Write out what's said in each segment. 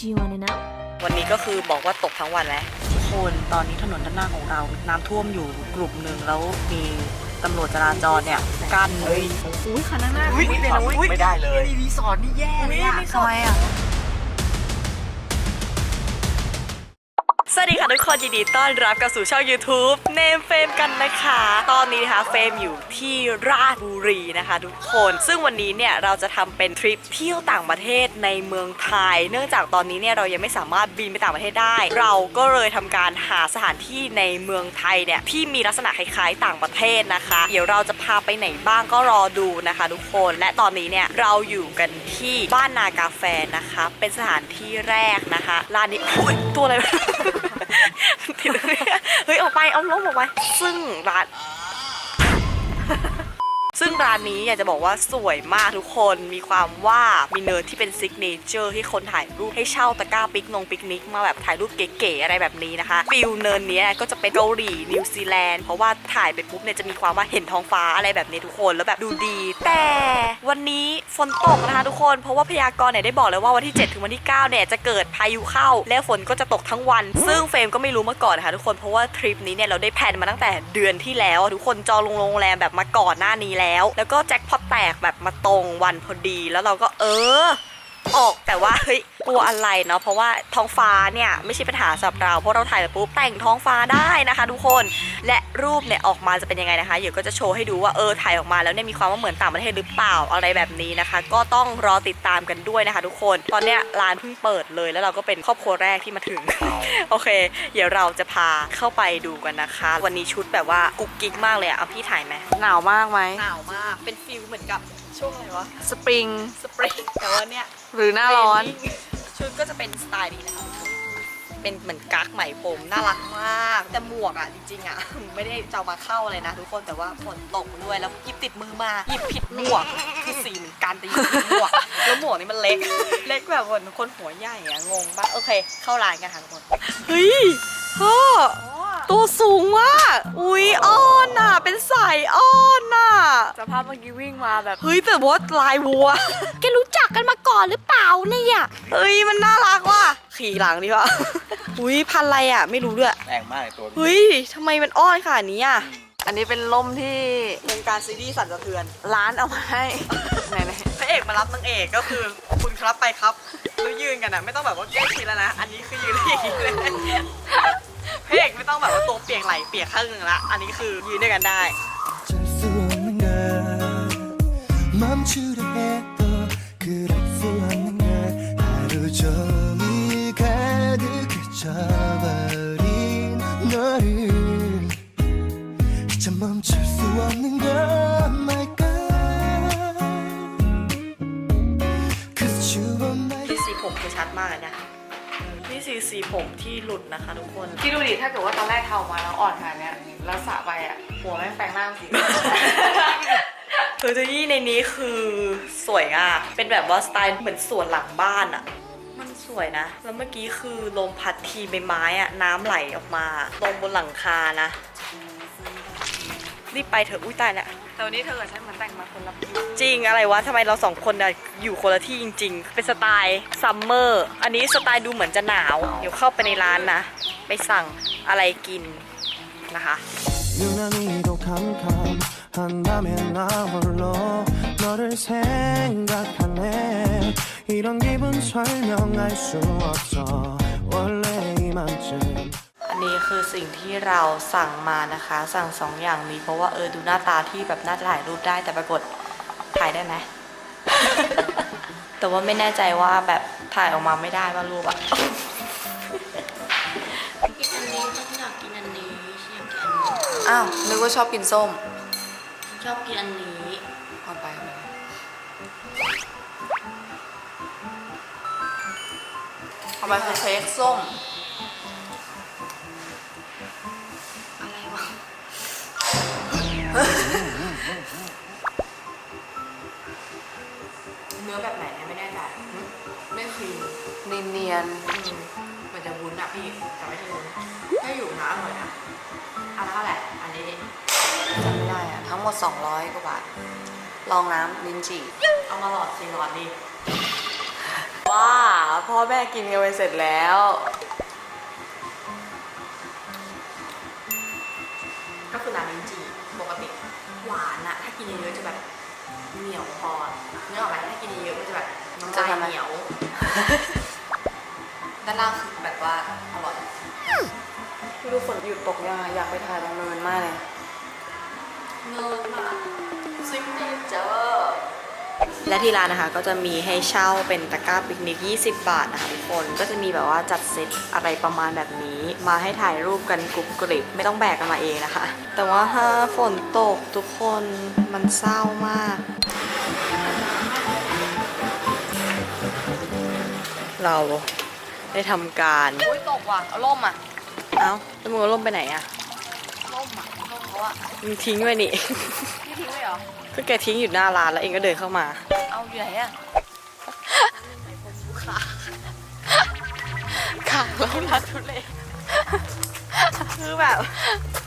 Do you wanna know? วันนี้ก็คือบอกว่าตกทั้งวันแล้วทุกคนตอนนี้ถนนด้านหน้าของเราน้ำท่วมอยู่กลุ่มหนึ่งแล้วมีตำรวจจราจรเนี่ยกั้น อุ้ยคันหน้าอุ๊ยอุ๊เลยนะอุ๊ยไม่ได้เลย มีรีสอร์ทนี่แย่เลยอะอุ๊ยรีสอร์ททำไมอะ วัสดีค่ะทุกคนยินดีต้อนรับกับสู่ช่อง YouTube เนมเฟมกันนะคะ ตอนนี้นะคะเฟมอยู่ที่ราชบุรีนะคะ ทุกคน ซึ่งวันนี้เนี่ยเราจะทำเป็นทริปเที่ยวต่างประเทศในเมืองไทย เนื่องจากตอนนี้เนี่ยเรายังไม่สามารถบินไปต่างประเทศได้ เราก็เลยทำการหาสถานที่ในเมืองไทยเนี่ยที่มีลักษณะคล้ายๆ ต่างประเทศนะคะ เดี๋ยวเราจะพาไปไหนบ้างก็รอดูนะคะ ทุกคน และตอนนี้เนี่ยเราอยู่กันที่บ้านนากาแฟนะคะ เป็นสถานที่แรกนะคะร้านนี้อุ๊ยตัวอะไร ติดเลยเฮ้ย ออก ไปเอาล้มซึ่งร้าน ซึ่งร้านนี้อยากจะบอกว่าสวยมากทุกคน มีความว่ามีเนินที่เป็นซิกเนเจอร์ที่คนถ่ายรูปให้เช่าตะกร้าปิกนงปิกนิกมาแบบถ่ายรูปเก๋ๆอะไรแบบนี้นะคะฟิลเนินนี้ก็จะเป็นเกาหลีนิวซีแลนด์เพราะว่าถ่ายไปปุ๊บเนี่ยจะมีความว่าเห็นท้องฟ้าอะไรแบบนี้ทุกคนแล้วแบบดูดี แต่วันนี้ฝนตกนะคะทุกคนเพราะว่าพยากรณ์เนี่ยได้บอกเลยว่าวันที่ 7 ถึงวันที่9เนี่ยจะเกิดพายุเข้า แล้วฝนก็จะตกทั้งวัน ซึ่งเฟรมก็ไม่รู้มาก่อนนะคะทุกคนเพราะว่าทริปนี้เนี่ยเราได้แพลนมาตั้งแต่เดือนที่แล้วทุกคนจองโรงแรมแบบมาก่อนหน้านี้แล้วแล้ว แล้วก็แจ็คพอตแตกแบบมาตรงวันพอดี แล้วเราก็เออ ออกแต่ว่าเฮ้ยกลัวอะไรเนาะเพราะว่าท้องฟ้าเนี่ยไม่ใช่ปัญหาสำหรับเราเพราะเราถ่ายไปปุ๊บแต่งท้องฟ้าได้นะคะ ทุกคนและรูปเนี่ยออกมาจะเป็นยังไงนะคะเดี๋ยวก็จะโชว์ให้ดูว่าเออถ่ายออกมาแล้วเนี่ยมีความว่าเหมือนต่างประเทศหรือเปล่าอะไรแบบนี้นะคะ ก็ต้องรอติดตามกันด้วยนะคะ ทุกคนตอนเนี้ยร้านเพิ่งเปิดเลย แล้วเราก็เป็นครอบครัวแรกที่มาถึง โอเค เดี๋ยวเราจะพาเข้าไปดูกันนะคะ วันนี้ชุดแบบว่ากุ๊กกิ๊กมากเลยอะเอาพี่ถ่ายไหมหนาวมากไหมหนาวมากเป็นฟิลเหมือนกับช่วงอะไรวะสปริงสปริงแต่ว่าเนี่ย หรือหน้าร้อน ชุดก็จะเป็นสไตล์นี้นะคะ เป็นเหมือนกั๊กไหมผม น่ารักมาก แต่หมวกอะ จริงๆอะ ไม่ได้จะเอามาเข้าเลยนะ ทุกคนแต่ว่าฝนตกด้วยแล้วหยิบติดมือมาหยิบผิดหมวกคือสีเหมือนกันแต่หยิบผิดหมวกแล้วหมวกนี่มันเล็ก เล็กแบบเหมือนคนหัวใหญ่อะงงปะโอเค เข้าร้านกันค่ะทุกคนเฮ้ย พ่อตัวสูงมาก อุ้ยอ้อนอะ เป็นสายอ้อนอะ สภาพเมื่อกี้วิ่งมาแบบ เฮ้ยแต่ว่าลายวัว แกรู้จักกันมาก่อนหรือเปล่าเนี่ยเฮ้ยมันน่ารักว่ะ ขี่หลังดีวะอุ้ยพันอะไรอะ ไม่รู้ด้วยแรงมากเลยตัวนี้เฮ้ยทำไมมันอ้อนขนาดนี้อะ อันนี้เป็นล่มที่วงการซีรีส์สั่นสะเทือน ร้านเอามาให้ ไหนไหน พระเอกมารับนางเอกก็คือคุณครับไปครับแล้วยืนกันอ่ะ ไม่ต้องแบบว่าใกล้ชิดแล้วนะ อันนี้คือยืนอย่างนี้เลยพระเอกไม่ต้องแบบว่าตัวเปียกไหลเปียกข้างหนึ่งละ อันนี้คือยืนด้วยกันได้ 멈출 수 없는 걸 멈추려 해도 그럴 수 없는 걸 하루 종일 가득해 져 คือชัดมากเลยนะนี่สีสีผมที่หลุดนะคะทุกคนคิดดูดิถ้าเกิดว่าตอนแรกเทามาแล้วอ่อนขนาดเนี้ยแล้วสระไปอะหัวแม่งแปลงร่างสีเฮอร์เจยี่ในนี้คือสวยอะ เป็นแบบว่าสไตล์เหมือนสวนหลังบ้านอะ มันสวยนะ แล้วเมื่อกี้คือลมพัดทีใบไม้อะน้ำไหลออกมาลงบนหลังคานะ รีบไปเถอะ อุ้ยตายแล้ว แต่วันนี้เธอกับฉันเหมือนแต่งมาคนละผิว จริงอะไรวะทำไมเราสองคนอะอยู่คนละที่จริง ๆ เป็นสไตล์ซัมเมอร์ อันนี้สไตล์ดูเหมือนจะหนาว เดี๋ยวเข้าไปในร้านนะ ไปสั่งอะไรกินนะคะ 유난히도 캄캄한 밤에 나 홀로 너를 생각하네 이런 기분 설명할 수 없어 원래 이맘쯤 อั นนี้คือสิ่งที่เราสั่งมานะคะ สั่งสองอย่างนี้เพราะว่าเออดูหน้าตาที่แบบน่าถ่ายรูปได้แต่ปรากฏถ่ายได้ไหม แต่ว่าไม่แน่ใจว่าแบบถ่ายออกมาไม่ได้ว่ารูปอะกินอันนี้ฉันอยากกินอันนี้ฉันอยากกินอันนี้อ้าวนึกว่าชอบกินส้มชอบกินอันนี้เอาไปเอาไปเอาไปคือเค้กส้ม รีมเนียนมันจะวุ้นอะพี่แต่ไม่ใช่วุ้นถ้าอยู่นะอร่อยนะอันละเท่าไหร่อันนี้ๆจำไม่ได้อะทั้งหมด 200 กว่าบาท ลองน้ำลิ้นจี่ เอามาหลอดสี่หลอดดีว้พ่อแม่กินกันไปเสร็จแล้ว ก็คือน้ำลิ้นจี่ปกติหวานอะถ้ากินเยอะๆจะแบบเหนียวพอเนื้อออกไหมถ้ากินเยอะๆมันจะแบบ น้ำลายเหนียว ด้านล่างคือแบบว่าอร่อย ไม่รู้ฝนหยุดตกยังอะอยากไปถ่ายตรงเนินมากเลย เนินอะซิงเกิลเจอและที่ร้านนะคะก็จะมีให้เช่าเป็นตะกร้าปิกนิก 20 บาทนะคะทุกคนก็จะมีแบบว่าจัดเซตอะไรประมาณแบบนี้ มาให้ถ่ายรูปกันกรุบกริบไม่ต้องแบกกันมาเองนะคะ แต่ว่าถ้าฝนตกทุกคนมันเศร้ามาก เราได้ทำการ อุ้ยตกว่ะเอาล่มอะเอ้าแล้วมึงเอาร่มไปไหนอะล่มอะล่มเขาอะมึงทิ้งไว้นี่ พี่ทิ้งไว้เหรอ ก็แกทิ้งอยู่หน้าร้านแล้วเองก็เดินเข้ามา เอาอยู่ไหนอะค่ะแล้วรัดทุเลคือแบบ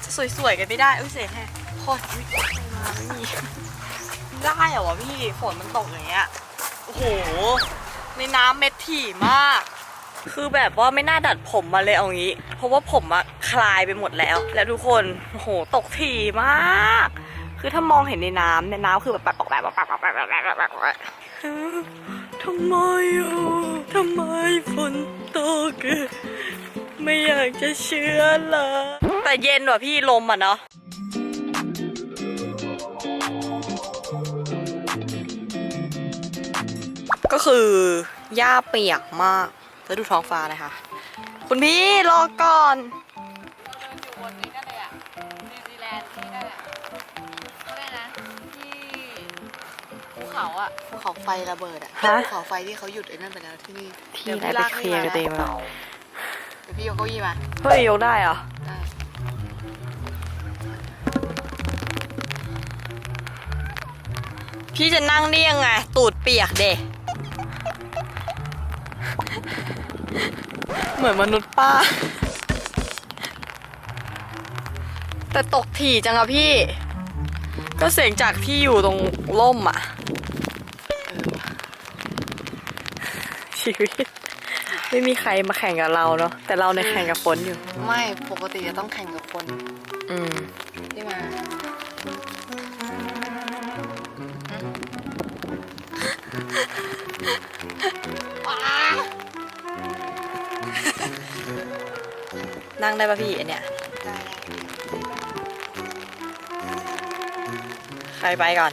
จะสวยๆกันไม่ได้ อุ้ยเสียแท้โคตรอุ๊ยมาไม่มีได้เหรอวะพี่ ฝนมันตกอย่างเงี้ย โอ้โห ในน้ำเม็ดถี่มาก คือแบบว่าไม่น่าดัดผมมาเลยเอางี้ เพราะว่าผมอะคลายไปหมดแล้ว แล้วทุกคนโอ้โหตกถี่มาก คือถ้ามองเห็นในน้ำในน้ำคือแบบปัดปอกแบบปัดปอกแบบแบบแบบแบบแบบทำไมอะทำไมฝนตกไม่อยากจะเชื่อเลยแต่เย็นว่ะพี่ลมอะเนาะ ก็คือหญ้าเปียกมากแล้วดูท้องฟ้าเลยค่ะคุณพี่รอก่อนอยู่บนนี้นั่นเลยอะนิวซีแลนด์ที่นั่นแหละเขาเรียกนะที่ภูเขาอะภูเขาไฟระเบิดอะฮะ ภูเขาไฟที่เขาหยุดไอ้นั่นไปแล้วที่นี่ที่ไหนไปเคลียร์กันเต็มแล้วเดี๋ยวพี่ยกเก้าอี้มาเฮ้ยยกได้เหรอ ได้พี่จะนั่งได้ยังไง ตูดเปียกเดะ เหมือนมนุษย์ป้า แต่ตกถี่จังอะพี่ ก็เสียงจากที่อยู่ตรงล่มอะชีวิต ไม่มีใครมาแข่งกับเราเนาะแต่เราในยแข่งกับฝนอยู่ ไม่ปกติจะต้องแข่งกับคนอืม ที่มา นั่งได้ปะพี่อันเนี้ย ได้ ใครไปก่อน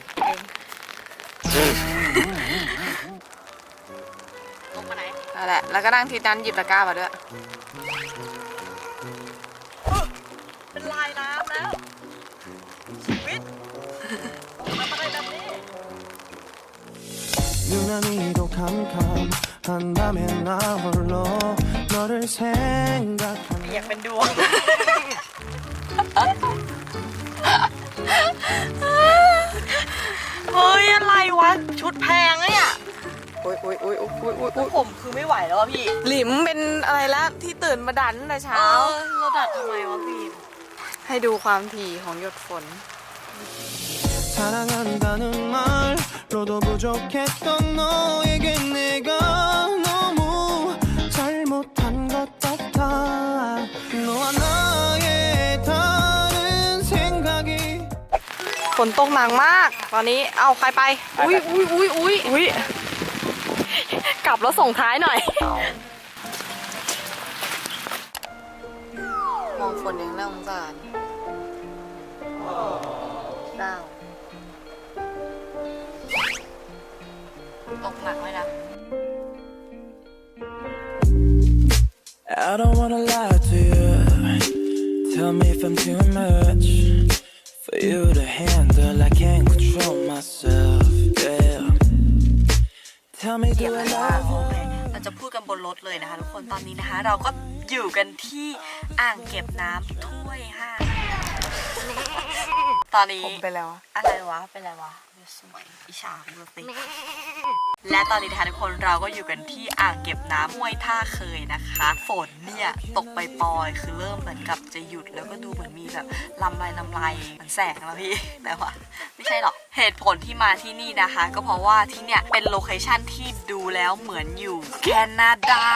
ลงมาไหนนั่นแหละ แล้วก็นั่งทีนั้นหยิบตะกร้ามาด้วย เป็นลายน้ำแล้ว ชีวิตทำอะไรแบบนี้ 유난히도 캄캄한 밤에 나 홀로 너를 생각하며 อยากเป็นดวง เฮ้ย อะไรวะ ชุดแพงอะเนี่ย โอ้ยโอ้ยโอ้ยโอ้ยโอ้ยโอ้ยโอ้ย ผมคือไม่ไหวแล้วอะพี่ หลิมเป็นอะไรแล้วที่ตื่นมาดันตั้งแต่เช้า เอ้าเราดัดทำไมวะพี่ ให้ดูความถี่ของหยดฝน 사랑한다는 말로도 부족했던 너에게 내가 너 ฝนตกหนักมาก ตอนนี้เอาใครไป อุ้ยอุ้ยอุ้ยอุ้ยอุ้ยกลับแล้วส่งท้ายหน่อย มองฝนยังน่าสงสารเศร้าตกหนักไหมนะ I don't wanna lie to you. Tell me if I'm too much for you to handle. I can't control myself. Yeah. Tell me, do I love you? เราจะพูดกันบนรถเลยนะคะทุกคนตอนนี้นะคะ เราก็อยู่กันที่อ่างเก็บน้ำถ้วยห้าตอนนี้ผมไปแล้วอะไรวะเป็นอะไรวะ สวยอิชาคุณดูสิและตอนนี้นะคะทุกคนเราก็อยู่กันที่อ่างเก็บน้ำห้วยท่าเคยนะคะ ฝนเนี่ยตกไปปอยคือเริ่มเหมือนกับจะหยุดแล้วก็ดูเหมือนมีแบบลำลายลำลายเหมือนแสงแล้วพี่แต่ว่าไม่ใช่หรอกเหตุผลที่มาที่นี่นะคะ ก็เพราะว่าที่เนี่ยเป็นโลเคชั่นที่ดูแล้วเหมือนอยู่แคนาดา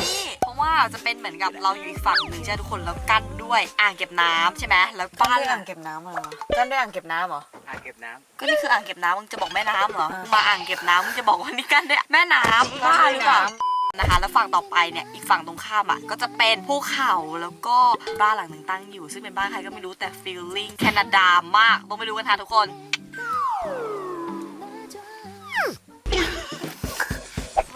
นี่ เพราะว่าจะเป็นเหมือนกับเราอยู่อีกฝั่งหนึ่งใช่ทุกคนแล้วกั้น ด้วยอ่างเก็บน้ำใช่ไหมแล้วบ้านด้วยหลัอ่างงเก็บน้ำอะไรวะกั้นด้วยอ่างเก็บน้ำเหรอ อ่างเก็บน้ก็นี่คืออ่างเก็บน้ำมึงจะบอกแม่น้ำเหรอมาอ่างเก็บน้ำมึงจะบอกว่านี่กันด้วยแม่น้ำบ้าหรือเปล่า นะคะแล้วฝั่งต่อไปเนี่ยอีกฝั่งตรงข้ามอะก็จะเป็นภูเขาแล้วก็บ้านหลังหนึ่งตั้งอยู่ ซึ่งเป็นบ้านใครก็ไม่รู้แต่ฟีลลิ่งแคนาดามากต้องไปดูกันค่ะทุกคน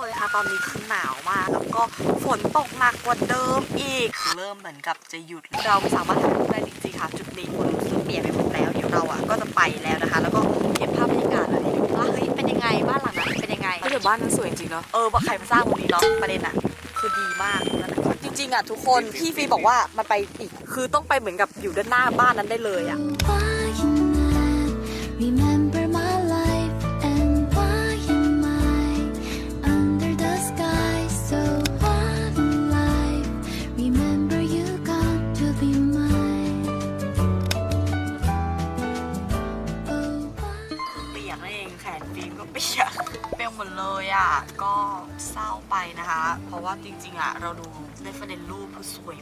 เลยค่ะ ตอนนี้คือหนาวมาก แล้วก็ฝนตกหนักกว่าเดิมอีกคือเริ่มเหมือนกับจะหยุด เราไม่สามารถถ่ายรูปได้จริงๆค่ะ จุดนี้ฝนคือเปียกไปหมดแล้ว เดี๋ยวเราอะก็จะไปแล้วนะคะ แล้วก็เก็บภาพบรรยากาศเลยให้ดูว่าเฮ้ยเป็นยังไงบ้านหลังนั้นเป็นยังไงเดี๋ยวบ้านนั้นสวยจริงๆเนาะ เออว่าใครมาสร้างตรงนี้เนาะประเด็นอะคือดีมากนั่นแหละจริงๆอะทุกคนพี่ฟีบอกว่ามันไปอีก คือต้องไปเหมือนกับอยู่ด้านหน้าบ้านนั้นได้เลยอะ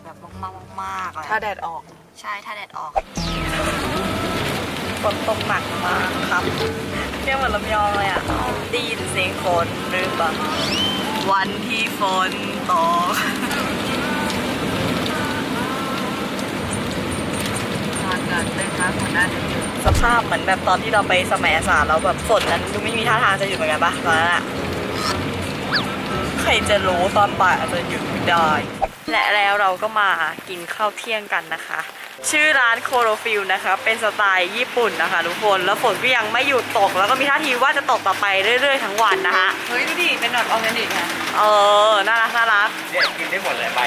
แบบมากๆมากๆเลยถ้าแดดออกใช่ถ้าแดดออกฝนตกหนักมากครับเรียกเหมือนลำยองเลยอะได้ยินเสียงฝนหรือเปล่าวันที่ฝนตกสภาพเหมือนแบบตอนที่เราไปสมัยอาสาแล้วแบบฝนนั้นดูไม่มีท่าทางจะหยุดเหมือนกันปะตอนนั้นอะใค รจะรู้ตอนบ่ายอาจจะหยุดไม่ได้ และแล้วเราก็มากินข้าวเที่ยงกันนะคะ ชื่อร้านโคโรฟิลนะคะ เป็นสไตล์ญี่ปุ่นนะคะทุกคนแล้วฝนก็ยังไม่หยุดตก แล้วก็มีท่าทีว่าจะตกต่อไปเรื่อยๆทั้งวันนะคะเฮ้ยดูดิเป็นแบบออร์แกนิกไงเออน่ารักน่ารักำเนี่ยกินได้หมดเลยใบ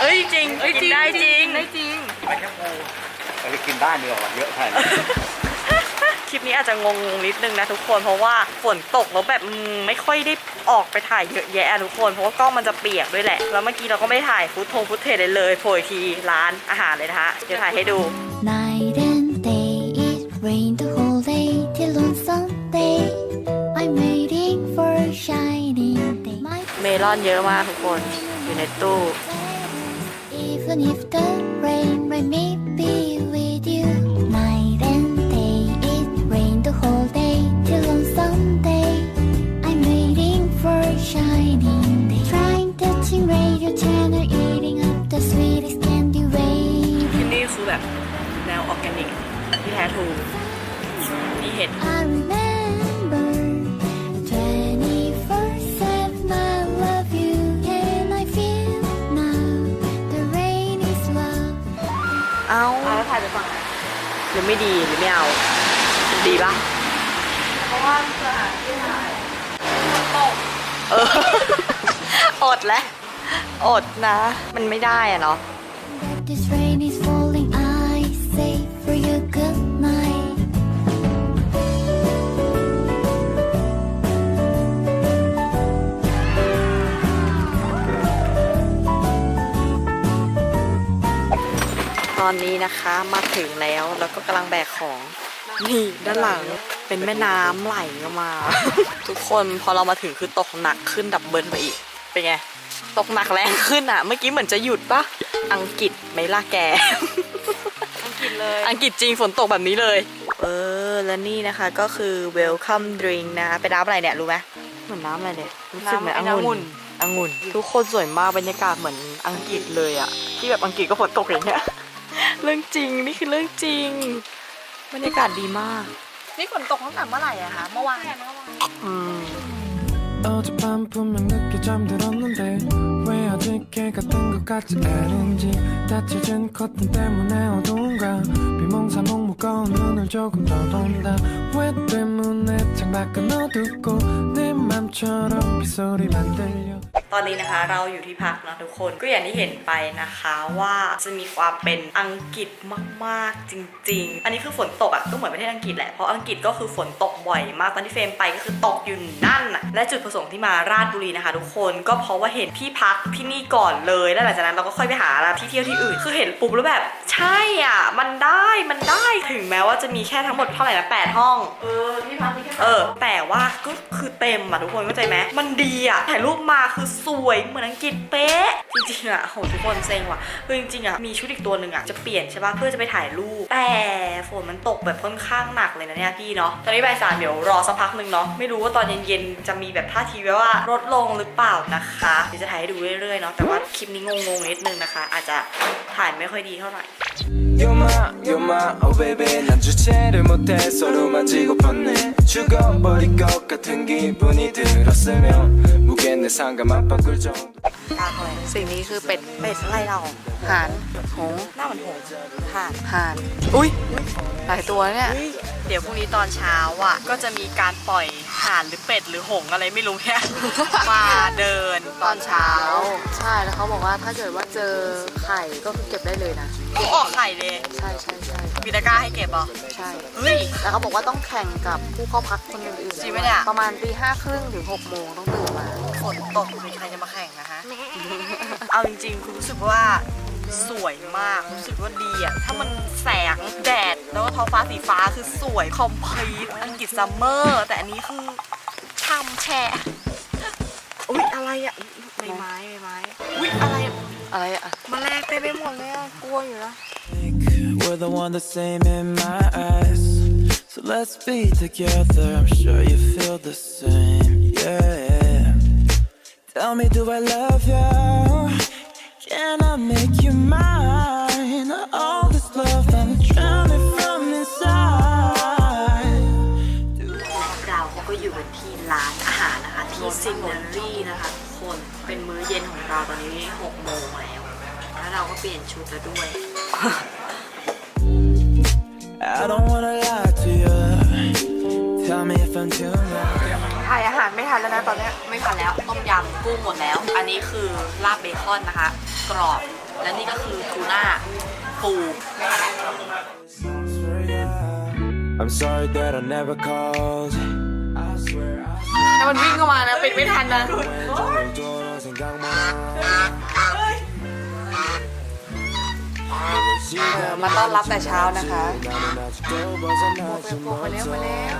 เอ้ยจริงกินได้จริงได้จริงใบแค่ปูเราไปกินบ้านดีกว่าเยอะขนาดนี้คลิปนี้อาจจะงงๆนิดนึงนะทุกคนเพราะว่าฝนตกแล้วแบบอืมไม่ค่อยได้ ออกไปถ่ายเยอะแยะอะทุกคน เพราะว่ากล้องมันจะเปียกด้วยแหละ แล้วเมื่อกี้เราก็ไม่ได้ถ่ายฟุตทงฟุตเทจเลยเลยโผล่อีกทีร้านอาหารเลยนะคะเดี๋ยวถ่ายให้ดู Night and day, it rained the whole day till on Sunday. I'm waiting for a shining day. My เมลอนเยอะมากทุกคน อยู่ในตู้ Even if the rain might me shining day. Trying touching radio channel, eating up the sweetest candy waving. ที่นี่คือแบบแนวออร์แกนิกที่แท้ถูกมีเห็ด I remember 24/7 I love you and I feel now the rain is love เอาแล้วถ่ายไปฝั่งไหนหรือไม่ดีหรือไม่เอา ดีปะ เพราะว่าสถานที่ถ่ายฝนตก เออ อดแล้ว อดนะ มันไม่ได้อะเนาะ that this rain is falling I say for you good night ตอนนี้นะคะมาถึงแล้วแล้วก็กำลังแบกของ นี่ด้านหลังเป็นแม่น้ำไหลมา ทุกคนพอเรามาถึงคือตกหนักขึ้นดับเบิลไปอีก เป็นไง ตกหนักแรงขึ้นอะ เมื่อกี้เหมือนจะหยุดปะอังกฤษไหม่ล่ะแก อังกฤษเลย อังกฤษจริงฝนตกแบบนี้เลย เออ และนี่นะคะก็คือ welcome drink นะ เป็นน้ำอะไรเนี่ยรู้ไหมเหมือนน้ำอะไรเนี่ยรู้สึกเหมือนน้ำองุ่นองุ่นองุ่น ทุกคนสวยมากบรรยากาศเหมือนอังกฤษเลยอะที่แบบอังกฤษก็ฝนตกอย่างเงี้ย เรื่องจริงนี่คือเรื่องจริง บรรยากาศดีมาก นี่ฝนตกตั้งแต่เมื่อไหร่อะคะ เมื่อวาน อืม 어젯밤 분명 늦게 잠들었는데 왜 어제 깨 같은 것 같지 않은지 닫혀진 커튼 때문에 어두운가 비몽사몽 무거운 눈을 오늘 조금 더 돈다 왜 때문에 창밖은 어둡고 내 맘처럼 빗소리만 들려 ตอนนี้นะคะเราอยู่ที่พักนะทุกคนก็อย่างที่เห็นไปนะคะว่าจะมีความเป็นอังกฤษมากๆจริง ๆ อันนี้คือฝนตกอะ่ะก็เหมือนประเทศอังกฤษแหละเพราะอังกฤษก็คือฝนตกบ่อยมากตอนที่เฟรมไปก็คือตกอยู่นั่นน่ะและจุดประสงค์ที่มาราชบุรีนะคะ ทุกคนก็เพราะว่าเห็นที่พักที่ นี่ก่อนเลยแล้วหลังจากนั้นเราก็ค่อยไปหาที่เที่ยวที่อื่นคือเห็นปุ๊บแล้วแบบ ใช่อะ มันได้มันได้ถึงแม้ว่าจะมีแค่ทั้งหมดเท่าไหร่นะแปดห้อง เออที่พักนี่แค่เออ แต่ว่าก็คือเต็มอะทุกคนเข้าใจไหมมันดีอะถ่ายรูปมาคือสวยเหมือนอังกฤษเป๊ะจริงๆอะโหทุกคนเซ็งว่ะคือจริงๆอะมีชุดอีกตัวหนึ่งอะจะเปลี่ยนใช่ป่ะเพื่อจะไปถ่ายรูปแต่ฝนมันตกแบบค่อนข้างหนักเลยนะเนี่ยพี่เนาะตอนนี้บ่ายสามเดี๋ยวรอสักพักหนึ่งเนาะไม่รู้ว่าตอนเย็นๆจะมีแบบท่าทีแบบว่าลดลงหรือเปล่านะคะเดี๋ยวจะถ่ายให้ดูเรืๆเนาะแต่ว่าคลิปนี้งงๆนิดนึงนะคะ อาจจะถ่ายไม่ค่อยดีเท่าไหร่ You're my, you're my, oh baby 난 주체를 못해 서로 만지고팠네 죽어버릴 것 같은 기분이 들었으면 무게 내 상감 안 바꿀 정도 สิ่งนี้คือเป็ด เป็ดอะไรเรา ห่านหง หน้าเหมือนหงส์ค่ะ ห่าน อุ้ยหลายตัวเนี่ย เดี๋ยวพรุ่งนี้ตอนเช้าอ่ะ ก็จะมีการปล่อยห่านหรือเป็ดหรือหงส์อะไรไม่รู้เนี่ย มาเดิน ตอนเช้า ใช่แล้วเขาบอกว่าถ้าเกิดว่าเจอไข่ก็คือเก็บได้เลยนะ เขาออกไข่เลยใช่ใช่ใช่มีตะกร้าให้เก็บเหรอใช่เฮ้ยแล้วเขาบอกว่าต้องแข่งกับผู้เข้าพักคนอื่นๆจริงปะเนี่ย ประมาณตีห้าครึ่งถึงหกโมงต้องตื่นมา ฝนตกมีใครจะมาแข่งนะคะเอาจริงๆคุณรู้สึกว่าสวยมากรู้สึกว่าดีอะ ถ้ามันแสงแดด แล้วก็ท้องฟ้าสีฟ้าคือสวยคอมพลีทอังกฤษซัมเมอร์ แต่อันนี้คือช่ำแช่อุ๊ยอะไรอะ ใบไม้ใบไม้อุ๊ยอะไรอะอะไรอะแมลงเต็มไปหมดเลยอะกลัวอยู่นะ We're the one the same in my eyes So let's be together I'm sure you feel the same Yeah Tell me do I love you Can I make you mine All this love I'm drowning from inside เราเขาก็อยู่กันที่ร้านอาหารนะคะ ที่ซินเนอรี่นะคะทุกคน เป็นมื้อเย็นของเราตอนนี้6โมงแล้ว แล้วเราก็เปลี่ยนชุดแล้วด้วย I don't wanna lie to you Tell me if I'm too much ถ่ายอาหารไม่ทันแล้วนะตอนเนี้ยไม่ทันแล้วต้มยำกุ้งหมดแล้ว อันนี้คือลาบเบคอนนะคะ กรอบและนี่ก็คือทูน่าปูไม่ทันแล้ว I'm sorry that I never called I swear I ถ้ามันวิ่งเข้ามานะปิดไม่ทันนะ มาต้อนรับแต่เช้านะคะพวกมาแล้วมาแล้ว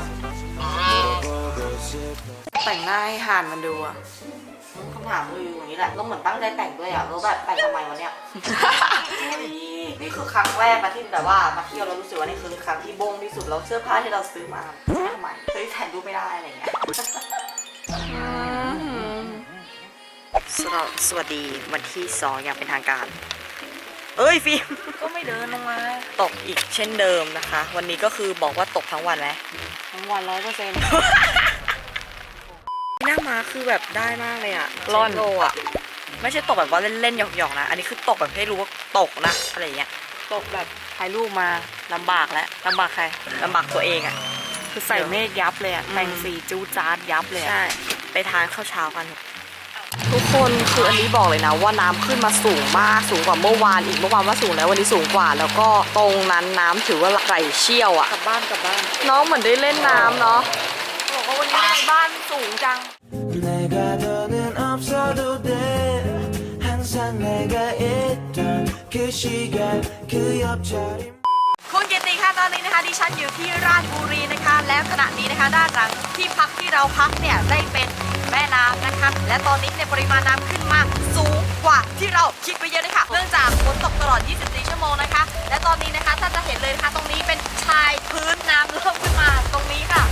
แต่งหน้าให้ห่านมันดูอะคำถามคืออย่างนี้แหละต้องเหมือนตั้งใจแต่งด้วยอะแล้วแบบแต่งทำไมวะเนี่ย นี่คือครั้งแรกมาที่แบบว่ามาเที่ยวแล้วรู้สึกว่านี่คือครั้งที่บงที่สุดแล้วเสื้อผ้าที่เราซื้อมาทำไมเฮ้ยแต่งรูปไม่ได้อะไรเงี้ย สวัสดีสวัสดีวันที่สองอย่างเป็นทางการ เอ้ยฟิล์มก็ไม่เดินลงมา ตกอีกเช่นเดิมนะคะ วันนี้ก็คือบอกว่าตกทั้งวันไหมทั้งวันร้อยเปอร์เซ็นต์หน้ามาคือแบบได้มากเลยอะร่อนเชโลอะไม่ใช่ตกแบบว่าเล่นๆหยอกๆนะ อันนี้คือตกแบบให้รู้ว่าตกนะอะไรอย่างเงี้ยตกแบบถ่ายรูปมาลำบากแล้วลำบากใครลำบากตัวเองอะ คือใส่เมฆยับเลยอ่ะ แต่งสีจูจ๊าดยับเลยอะ ใช่ ไปทานข้าวเช้ากัน ทุกคนคืออันนี้บอกเลยนะว่าน้ำขึ้นมาสูงมากสูงกว่าเมื่อวานอีกเมื่อวานว่าสูงแล้ววันนี้สูงกว่า แล้วก็ตรงนั้นน้ำถือว่าไหลเชี่ยวอะ กลับบ้านกลับบ้าน น้องเหมือนได้เล่นน้ำเนาะ บอกว่าวันนี้ในบ้านสูงจัง 내가 더는 없어도 돼 항상 내가 있던 그 시간 그 옆자리 อนนี้นะคะดิฉันอยู่ที่ราชบุรีนะคะ แล้วขณะนี้นะคะด้านหลังที่พักที่เราพักเนี่ยได้เป็นแม่น้ำนะคะ และตอนนี้ในยปริมาณน้ำขึ้นมาสูงกว่าที่เราคิดไปเยอะเลยค่ะ เนื่องจากฝนตกตลอด 24 ชั่วโมงนะคะ และตอนนี้นะคะถ้าจะเห็นเลยนะคะ ตรงนี้เป็นชายพื้นน้ำเริ่มขึ้นมาตรงนี้ค่ะ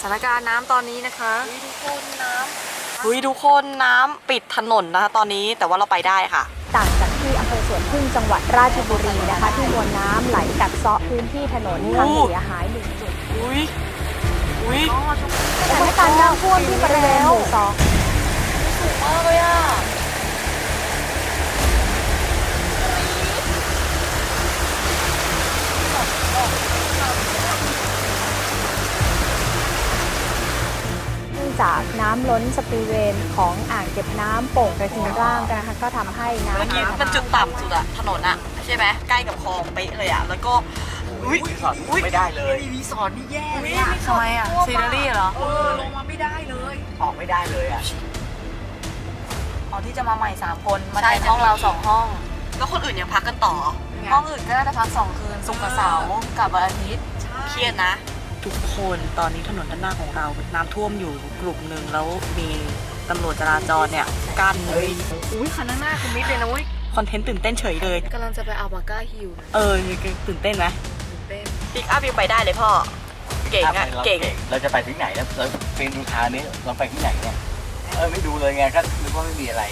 สถานการณ์น้ำตอนนี้นะคะทุกคนน้ำ เฮ้ยทุกคนน้ำปิดถนนนะคะตอนนี้แต่ว่าเราไปได้ค่ะ ต่างจาก ที่อำเภอสวนพึ่งจังหวัดราชบุรีนะคะ ที่มวลน้ำไหลกัดเซาะพื้นที่ถนนพังเสียหายหนึ่งจุดอุ้ยอุ้ยสถานการณ์น้ำท่วมที่บริเวณหมู่สองมากเลยอะ ล้นสปีลเวนของอ่างเก็บน้ำโป่งกระทิงร่างนะคะก็ทำให้น้ำเมื่อกี้มันจุดต่ำสุดอะถนนอะใช่ไหมใกล้กับคลองเป๊ะเลยอะแล้วก็อุ้ยรีสอร์ทไม่ได้เลยรีสอร์ทนี่แย่เลยอะทำไมอะซีนารีเหรอเออลงมาไม่ได้เลย ออกไม่ได้เลยอะอ๋อที่จะมาใหม่สามคนมาใช่แทนห้องเราสองห้อง แล้วคนอื่นยังพักกันต่อ ห้องอื่นก็น่าจะพักสองคืนศุกร์กับเสาร์กับวันอาทิตย์เครียดนะ ทุกคนตอนนี้ถนนด้านหน้าของเราน้ำท่วมอยู่กลุ่มหนึ่งแล้วมีตำรวจจราจรเนี่ยกั้นอุ้ยคันหน้าคุณมิดเลยนะเว้ยคอนเทนต์ตื่นเต้นเฉยเลย กำลังจะไปอัลบาก้าฮิลนะเออตื่นเต้นไหมตื่นเต้นปิกอัพยังไปได้เลยพ่อ เก่งอะเราเก่ง เราจะไปที่ไหนนะเราเป็นดูทางนี้เราไปที่ไหนเนี่ยเออไม่ดูเลยไงก็นึกว่าไม่มีอะไร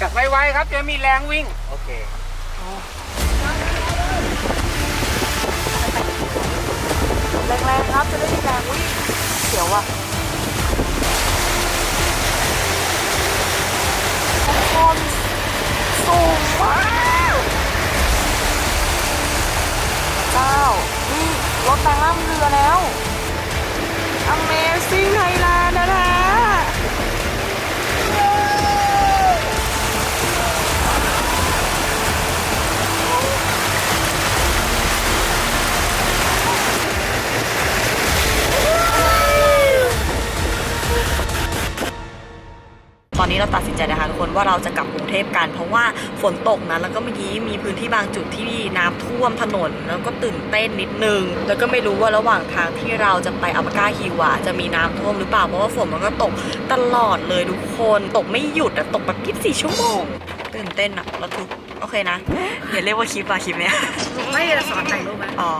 กลับไวๆครับจะมีแรงวิ่ง โอเค แรงๆครับ จะได้มีแรงวิ่งเดี๋ยวอะคนสูงมากเจ้านี่รถแต่งล่ำเรือแล้ว Amazing Thailand นะคะ นนี้เราตัดสินใจนะคะทุกคนว่าเราจะกลับกรุงเทพกัน เพราะว่าฝนตกนะแล้วก็เมื่อกี้มีพื้นที่บางจุดที่น้ำท่วมถนน แล้วก็ตื่นเต้นนิดนึง แล้วก็ไม่รู้ว่าระหว่างทางที่เราจะไปอัลปาก้าฮิวอะจะมีน้ำท่วมหรือเปล่าเพราะว่าฝนมันก็ตกตลอดเลยทุกคนตกไม่หยุดอะตกแบบ24ชั่วโมง ตื่นเต้นอะระทึกโอเคนะอย่าเรียกว่าคลิปอะคลิปเนี้ยไม่จะสอนถ่ายรูปไหมอ๋อ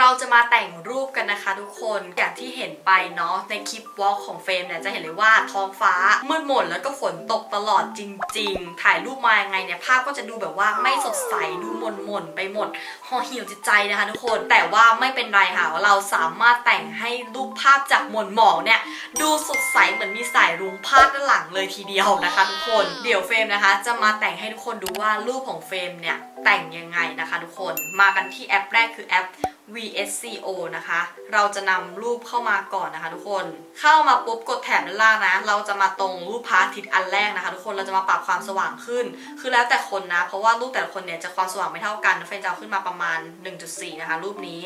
เราจะมาแต่งรูปกันนะคะทุกคนอย่างที่เห็นไปเนาะในคลิปวอล์กของเฟรมเนี่ยจะเห็นเลยว่าท้องฟ้ามืดหมนแล้วก็ฝนตกตลอดจริง ๆ ถ่ายรูปมายังไงเนี่ยภาพก็จะดูแบบว่าไม่สดใสดูหม่นๆไปหมดห่อเหี่ยวจิตใจนะคะทุกคนแต่ว่าไม่เป็นไรค่ะเราสามารถแต่งให้รูปภาพจากหม่นหมองเนี่ยดูสดใสเหมือนมีสายรุ้งพาดด้านหลังเลยทีเดียวนะคะทุกคนเดี๋ยวเฟรมนะคะ จะมาแต่งให้ทุกคนดูว่ารูปของเฟรมเนี่ยแต่งยังไงนะคะทุกคนมากันที่แอปแรกคือแอป VSCO นะคะ เราจะนำรูปเข้ามาก่อนนะคะทุกคน เข้ามาปุ๊บกดแถบด้านล่างนะ เราจะมาตรงรูปพระอาทิตย์อันแรกนะคะ ทุกคน เราจะมาปรับความสว่างขึ้น คือแล้วแต่คนนะ เพราะว่ารูปแต่ละคนเนี่ยจะความสว่างไม่เท่ากันเฟรมจะเอาขึ้นมาประมาณ 1.4 นะคะ รูปนี้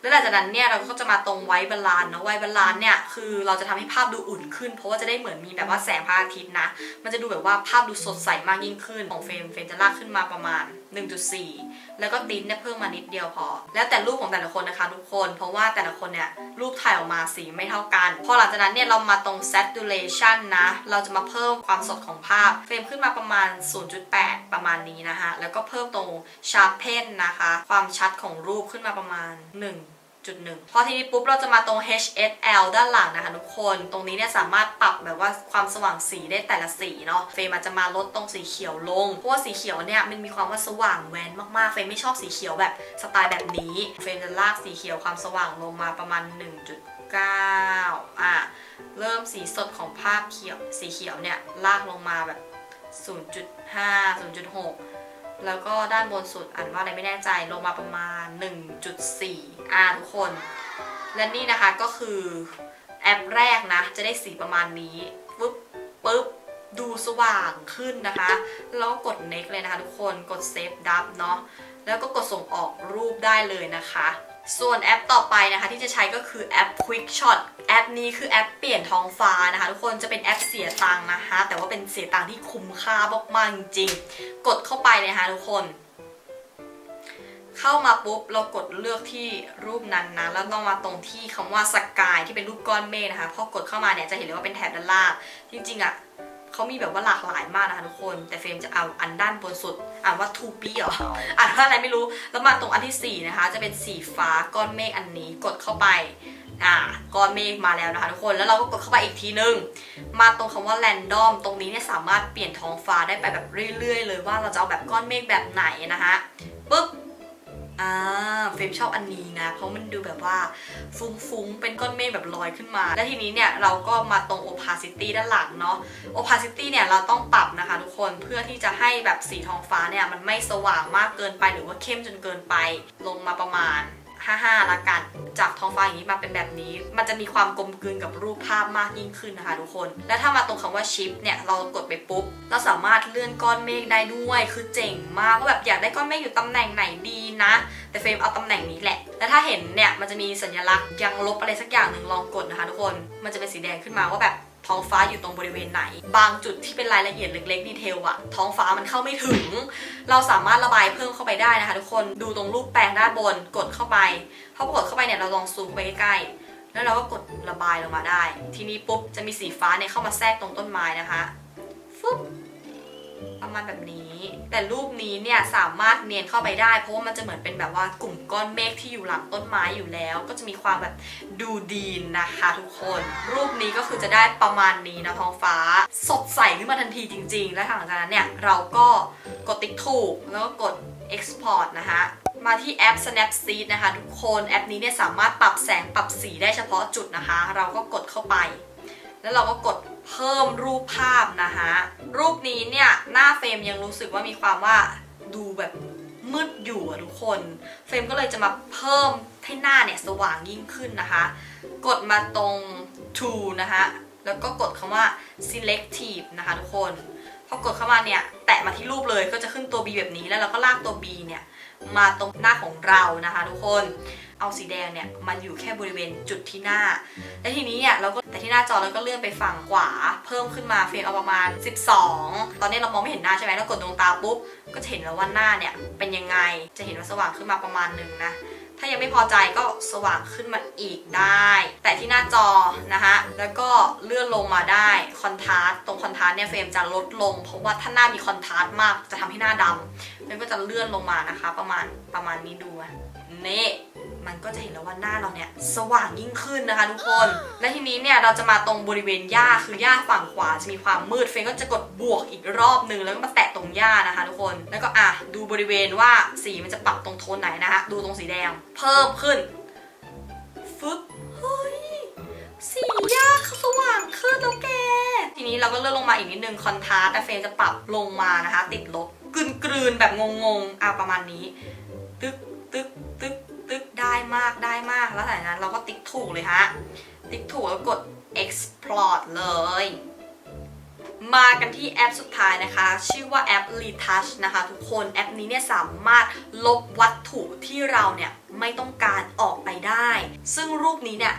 แล้วหลังจากนั้นเนี่ยเราก็จะมาตรงไวท์บาลานเนาะไวท์บาลานเนี่ยคือเราจะทำให้ภาพดูอุ่นขึ้น เพราะว่าจะได้เหมือนมีแบบว่าแสงพระอาทิตย์นะ มันจะดูแบบว่าภาพดูสดใสมากยิ่งขึ้นของเฟรมเฟรมจะลากขึ้นมาประมาณ 1.4 แล้วก็ติ้นเนี่ยเพิ่มมานิดเดียวพอ แล้วแต่รูปของแต่ละคนนะคะทุกคน เพราะว่าแต่ละคนเนี่ยรูปถ่ายออกมาสีไม่เท่ากัน พอหลังจากนั้นเนี่ยเรามาตรง saturation นะ เราจะมาเพิ่มความสดของภาพ เฟรมขึ้นมาประมาณ 0.8 ประมาณนี้นะคะ แล้วก็เพิ่มตรง sharpen นะคะ ความชัดของรูปขึ้นมาประมาณ 1 จุดหนึ่งพอทีนี้ปุ๊บเราจะมาตรง HSL ด้านหลังนะคะทุกคน ตรงนี้เนี่ยสามารถปรับแบบว่าความสว่างสีได้แต่ละสีเนาะ เฟรมอาจจะมาลดตรงสีเขียวลง เพราะว่าสีเขียวเนี่ยมันมีความว่าสว่างแหวนมากๆ เฟรมไม่ชอบสีเขียวแบบสไตล์แบบนี้ เฟรมจะลากสีเขียวความสว่างลงมาประมาณ 1.9 อะ เริ่มสีสดของภาพเขียว สีเขียวเนี่ยลากลงมาแบบ 0.5 0.6 แล้วก็ด้านบนสุดอ่านว่าอะไรไม่แน่ใจลงมาประมาณ 1.4อ่าทุกคน และนี่นะคะก็คือแอปแรกนะ จะได้สีประมาณนี้ปุ๊บปึ๊บดูสว่างขึ้นนะคะ แล้วก็กด next เลยนะคะทุกคนกด save ดับเนาะแล้วก็กดส่งออกรูปได้เลยนะคะ ส่วนแอปต่อไปนะคะที่จะใช้ก็คือแอป Quick Shot แอปนี้คือแอปเปลี่ยนท้องฟ้านะคะ ทุกคนจะเป็นแอปเสียตังค์นะคะ แต่ว่าเป็นเสียตังค์ที่คุ้มค่ามากๆจริง กดเข้าไปเลยนะคะทุกคน เข้ามาปุ๊บเรากดเลือกที่รูปนั้นนะแล้วต้องมาตรงที่คำว่าสกายที่เป็นรูปก้อนเมฆนะคะพอกดเข้ามาเนี่ยจะเห็นเลยว่าเป็นแถบด้านล่างจริงๆอะ เขามีแบบว่าหลากหลายมากนะคะทุกคน แต่เฟรมจะเอาอันด้านบนสุด อ่านว่าทูปีเหรออ่านว่าอะไรไม่รู้ แล้วมาตรงอันที่ 4 นะคะ จะเป็นสีฟ้าก้อนเมฆอันนี้กดเข้าไปอ่าก้อนเมฆมาแล้วนะคะทุกคนแล้วเราก็กดเข้าไปอีกทีนึง มาตรงคำว่า random ตรงนี้เนี่ยสามารถเปลี่ยนท้องฟ้าได้ไปแบบเรื่อย ๆ เลยว่าเราจะเอาแบบก้อนเมฆแบบไหนนะคะปุ๊บ อ่าเฟรมชอบอันนี้นะ เพราะมันดูแบบว่าฟุ้งๆ เป็นก้อนเมฆแบบลอยขึ้นมา แล้วทีนี้เนี่ยเราก็มาตรง opacity ด้านหลังเนาะ opacity เนี่ยเราต้องปรับนะคะทุกคนเพื่อที่จะให้แบบสีทองฟ้าเนี่ยมันไม่สว่างมากเกินไปหรือว่าเข้มจนเกินไป ลงมาประมาณ 5-5ละกัน จากท้องฟ้าอย่างนี้มาเป็นแบบนี้ มันจะมีความกลมกลืนกับรูปภาพมากยิ่งขึ้นนะคะทุกคน และถ้ามาตรงคำว่าชิปเนี่ยเรากดไปปุ๊บ เราสามารถเลื่อนก้อนเมฆได้ด้วย คือเจ๋งมากว่าแบบอยากได้ก้อนเมฆอยู่ตำแหน่งไหนดีนะ แต่เฟรมเอาตำแหน่งนี้แหละ และถ้าเห็นเนี่ยมันจะมีสัญลักษณ์ยังลบอะไรสักอย่างหนึ่งลองกดนะคะทุกคน มันจะเป็นสีแดงขึ้นมาว่าแบบ ท้องฟ้าอยู่ตรงบริเวณไหน บางจุดที่เป็นรายละเอียดเล็กๆดีเทลอะท้องฟ้ามันเข้าไม่ถึง เราสามารถระบายเพิ่มเข้าไปได้นะคะทุกคนดูตรงรูปแปลงด้านบนกดเข้าไปพอกดเข้าไปเนี่ยเราลองซูมไปใกล้ๆแล้วเราก็กดระบายลงมาได้ ทีนี้ปุ๊บจะมีสีฟ้าเนี่ยเข้ามาแทรกตรงต้นไม้นะคะฟึ๊บ ประมาณแบบนี้ แต่รูปนี้เนี่ยสามารถเนียนเข้าไปได้ เพราะว่ามันจะเหมือนเป็นแบบว่ากลุ่มก้อนเมฆที่อยู่หลังต้นไม้อยู่แล้ว ก็จะมีความแบบดูดีนนะคะทุกคน รูปนี้ก็คือจะได้ประมาณนี้นะท้องฟ้า สดใสขึ้นมาทันทีจริง ๆ และหลังจากนั้นเนี่ยเราก็กดติ๊กถูกแล้วก็กด export นะคะมาที่แอป Snapseed นะคะทุกคนแอปนี้เนี่ยสามารถปรับแสงปรับสีได้เฉพาะจุดนะคะ เราก็กดเข้าไป แล้วเราก็กด เพิ่มรูปภาพนะคะรูปนี้เนี่ยหน้าเฟรมยังรู้สึกว่ามีความว่าดูแบบมืดอยู่อะทุกคน เฟรมก็เลยจะมาเพิ่มให้หน้าเนี่ยสว่างยิ่งขึ้นนะคะ กดมาตรง to นะคะแล้วก็กดคำว่า selective นะคะทุกคน พอกดเข้ามาเนี่ย แตะมาที่รูปเลยก็จะขึ้นตัว B แบบนี้แล้วเราก็ลากตัว B เนี่ย มาตรงหน้าของเรานะคะทุกคนเอาสีแดงเนี่ยมันอยู่แค่บริเวณจุดที่หน้า และทีนี้เนี่ยเราก็แต่ที่หน้าจอเราก็เลื่อนไปฝั่งขวา เพิ่มขึ้นมาเฟรมเอาประมาณ 12 ตอนนี้เรามองไม่เห็นหน้าใช่ไหมแล้วกดดวงตาปุ๊บก็จะเห็นแล้วว่าหน้าเนี่ยเป็นยังไง จะเห็นว่าสว่างขึ้นมาประมาณหนึ่งนะ ถ้ายังไม่พอใจก็สว่างขึ้นมาอีกได้ แต่ที่หน้าจอนะคะแล้วก็เลื่อนลงมาได้คอนทราสต์ตรงคอนทราสต์เนี่ยเฟรมจะลดลง เพราะว่าถ้าหน้ามีคอนทราสต์มากจะทำให้หน้าดำเฟรมก็จะเลื่อนลงมานะคะ ประมาณประมาณนี้ดูอะนี่ มันก็จะเห็นแล้วว่าหน้าเราเนี่ยสว่างยิ่งขึ้นนะคะทุกคน และทีนี้เนี่ยเราจะมาตรงบริเวณหญ้าคือหญ้าฝั่งขวาจะมีความมืดเฟรมก็จะกดบวกอีกรอบนึงแล้วก็มาแตะตรงหญ้านะคะทุกคนแล้วก็อะดูบริเวณว่าสีมันจะปรับตรงโทนไหนนะคะดูตรงสีแดง เพิ่มขึ้นฟึบเฮ้ยสีหญ้าเขาสว่างขึ้นแล้วแกทีนี้เราก็เลื่อนลงมาอีกนิดนึงคอนทราสต์แต่เฟรมจะปรับลงมานะคะ ติดลบกลืนกลืนๆแบบงงๆอะประมาณนี้ ตึกตึกตึก ตึกได้มากได้มาก แล้วหลังจากนั้นเราก็ติ๊กถูกเลยฮะ ติ๊กถูกแล้วกด export เลย มากันที่แอปสุดท้ายนะคะ ชื่อว่าแอป Retouch นะคะ ทุกคนแอปนี้เนี่ยสามารถลบวัตถุที่เราเนี่ยไม่ต้องการออกไปได้ ซึ่งรูปนี้เนี่ย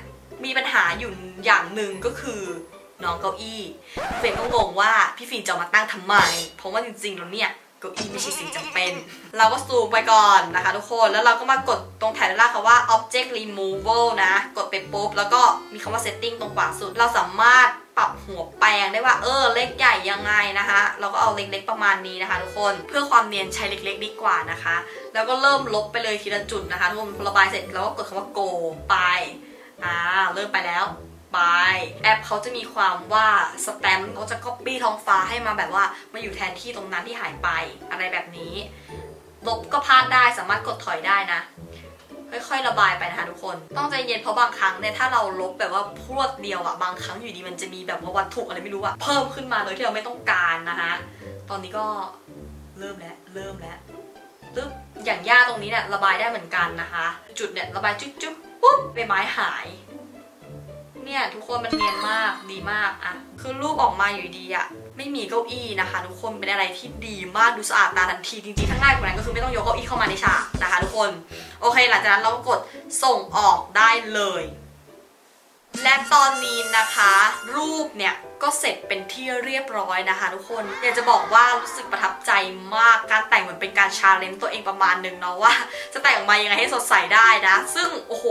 มีปัญหาอยู่อย่างหนึ่งก็คือน้องเก้าอี้เฟรนก็งงว่าพี่ฟีนจะมาตั้งทำไม เพราะว่าจริงๆแล้วเนี่ย เก้าอี้ไม่ใช่สิ่งจำเป็น เราก็ซูมไปก่อนนะคะทุกคน แล้วเราก็มากดตรงแถบด้านล่างคำว่า object removal นะ กดไปปุ๊บ แล้วก็มีคำว่า setting ตรงขวาสุด เราสามารถปรับหัวแปลงได้ว่าเออเล็กใหญ่ยังไงนะคะ เราก็เอาเล็กๆประมาณนี้นะคะ ทุกคน เพื่อความเนียนใช้เล็กๆดีกว่านะคะ แล้วก็เริ่มลบไปเลยทีละจุดนะคะทุกคนระบายเสร็จแล้วก็กดคำว่า go ไป อ่า เริ่มไปแล้ว ไป แอปเขาจะมีความว่าสแตมป์เขาจะ copy ท้องฟ้าให้มาแบบว่ามาอยู่แทนที่ตรงนั้นที่หายไปอะไรแบบนี้ ลบก็พลาดได้สามารถกดถอยได้นะ ค่อยๆระบายไปนะคะทุกคน ต้องใจเย็นเพราะบางครั้งเนี่ยถ้าเราลบแบบว่าพรวดเดียวอะบางครั้งอยู่ดีมันจะมีแบบว่าวัตถุอะไรไม่รู้อะเพิ่มขึ้นมาโดยที่เราไม่ต้องการนะคะตอนนี้ก็เริ่มแล้วเริ่มแล้วตึ๊บอย่างหญ้าตรงนี้เนี่ยระบายได้เหมือนกันนะคะ จุดเนี่ยระบายจุ๊บจุ๊บปุ๊บใบไม้หาย เนี่ยทุกคนมันเนียนมากดีมากอะคือรูปออกมาอยู่ดีอะไม่มีเก้าอี้นะคะ ทุกคนเป็นอะไรที่ดีมากดูสะอาดตาทันทีจริงๆทั้งง่ายกว่านั้นก็คือไม่ต้องยกเก้าอี้เข้ามาในฉากนะคะ ทุกคนโอเค หลังจากนั้นเราก็กดส่งออกได้เลย และตอนนี้นะคะ รูปเนี่ย ก็เสร็จเป็นที่เรียบร้อยนะคะทุกคน อยากจะบอกว่ารู้สึกประทับใจมาก การแต่งเหมือนเป็นการชาเลนจ์ตัวเองประมาณหนึ่งเนาะว่า จะแต่งออกมายังไงให้สดใสได้นะ ซึ่งโอ้โห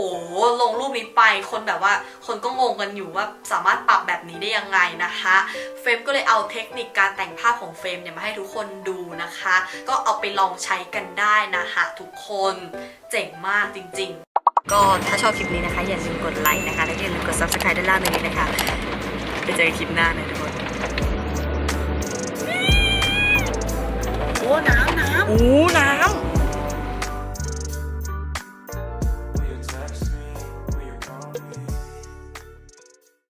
ลงรูปนี้ไปคนแบบว่าคนก็งงกันอยู่ว่าสามารถปรับแบบนี้ได้ยังไงนะคะ เฟรมก็เลยเอาเทคนิคการแต่งภาพของเฟรมเนี่ยมาให้ทุกคนดูนะคะ ก็เอาไปลองใช้กันได้นะคะทุกคนเจ๋งมากจริง ๆ ก็ถ้าชอบคลิปนี้นะคะ อย่าลืมกดไลค์นะคะ และอย่าลืมกด subscribe ด้านล่างนี้นะคะ ไปเจอกันคลิปหน้านะทุกคนโอ้น้ำน้ำโอ้น้